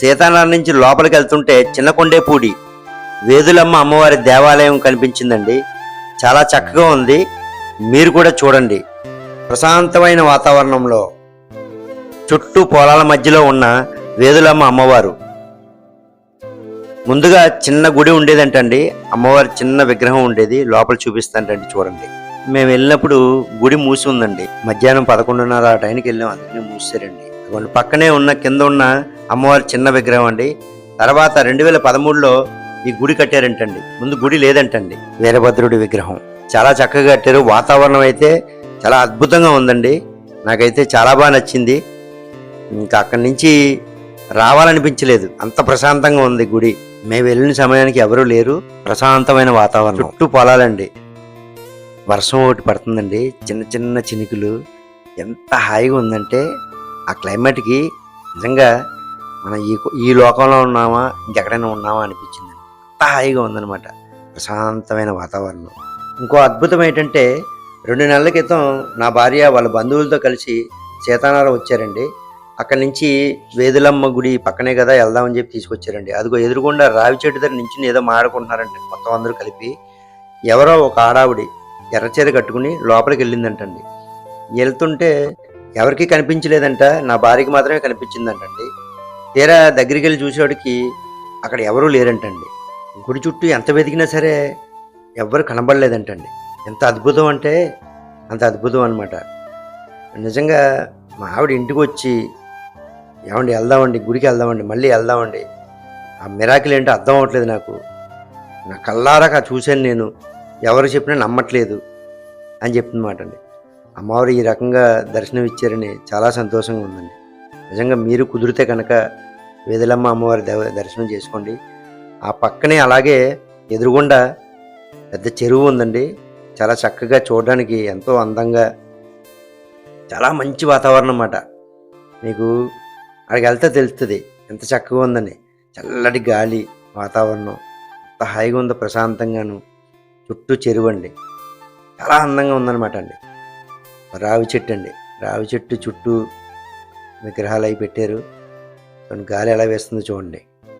సీతానగర్ నుంచి లోపలికి వెళ్తుంటే చిన్నకొండేపూడి వేదులమ్మ అమ్మవారి దేవాలయం కనిపించిందండి. చాలా చక్కగా ఉంది. మీరు కూడా చూడండి. ప్రశాంతమైన వాతావరణంలో. చుట్టూ పొలాల మధ్యలో ఉన్న వేదులమ్మ అమ్మవారు. ముందుగా చిన్న గుడి ఉండేదంటండి. అమ్మవారి చిన్న విగ్రహం ఉండేది. లోపల చూపిస్తానండి చూడండి. మేము వెళ్ళినప్పుడు గుడి మూసి ఉందండి. మధ్యాహ్నం పదకొండున్నర ఆ టైంకి వెళ్ళాం అందుకని మూసారండి. ఇదిగోండి పక్కనే ఉన్న కింద ఉన్న అమ్మవారి చిన్న విగ్రహం అండి. తర్వాత రెండు వేల పదమూడులో ఈ గుడి కట్టారంటండి. ముందు గుడి లేదంటండి. వీరభద్రుడి విగ్రహం. చాలా చక్కగా కట్టారు. వాతావరణం అయితే చాలా అద్భుతంగా ఉందండి. నాకైతే చాలా బాగా నచ్చింది. ఇంకా అక్కడి నుంచి రావాలనిపించలేదు. అంత ప్రశాంతంగా ఉంది గుడి. మేము వెళ్ళిన సమయానికి ఎవరూ లేరు. ప్రశాంతమైన వాతావరణం. చుట్టూ పొలాలండి. వర్షం ఒకటి పడుతుందండి. చిన్న చిన్న చినుకులు. ఎంత హాయిగా ఉందంటే ఆ క్లైమేట్కి నిజంగా మనం ఈ ఈ లోకంలో ఉన్నామా ఇంకెక్కడైనా ఉన్నామా అనిపించింది. అంత హాయిగా ఉందనమాట ప్రశాంతమైన వాతావరణం. ఇంకో అద్భుతం ఏంటంటే రెండు నెలల క్రితం నా భార్య వాళ్ళ బంధువులతో కలిసి సీతానగరం వచ్చారండి. అక్కడి నుంచి వేదులమ్మ గుడి పక్కనే కదా వెళ్దామని చెప్పి తీసుకొచ్చారండి. అదిగో ఎదురుగుండా రావి చెట్టు దగ్గర నుంచి ఏదో మాట్లాడుకుంటున్నారంటే మొత్తం అందరూ కలిపి. ఎవరో ఒక ఆడావిడి ఎర్రచీర కట్టుకుని లోపలికి వెళ్ళిందంటండి. వెళ్తుంటే ఎవరికీ కనిపించలేదంట. నా భార్యకి మాత్రమే కనిపించిందంటండి. తీరా దగ్గరికి వెళ్ళి చూసేవాడికి అక్కడ ఎవరూ లేరంటండి. గుడి చుట్టూ ఎంత వెతికినా సరే ఎవ్వరు కనబడలేదంటండి. ఎంత అద్భుతం అంటే అంత అద్భుతం అనమాట నిజంగా మా ఆవిడ ఇంటికి వచ్చి ఏమండి వెళ్దామండి గుడికి వెళ్దామండి మళ్ళీ వెళ్దామండి. ఆ మిరాకిల్ ఏంటో అర్థం అవ్వట్లేదు నాకు. నా కల్లారా చూశాను నేను. ఎవరు చెప్పినా నమ్మట్లేదు అని చెప్తున్నమాట అండి. అమ్మవారు ఈ రకంగా దర్శనం ఇచ్చారని చాలా సంతోషంగా ఉందండి. నిజంగా మీరు కుదిరితే కనుక వేదలమ్మ అమ్మవారి దేవ దర్శనం చేసుకోండి. ఆ పక్కనే అలాగే ఎదురుగుండా పెద్ద చెరువు ఉందండి. చాలా చక్కగా చూడడానికి ఎంతో అందంగా చాలా మంచి వాతావరణం అన్నమాట. మీకు అక్కడికి వెళ్తే తెలుస్తుంది ఎంత చక్కగా ఉందని. చల్లటి గాలి వాతావరణం ఎంత హాయిగా ఉందో ప్రశాంతంగాను. చుట్టూ చెరువు అండి చాలా అందంగా ఉందన్నమాట అండి. రావి చెట్టు అండి. రావి చెట్టు చుట్టూ విగ్రహాలు అవి పెట్టారు. గాలి ఎలా వేస్తుందో చూడండి.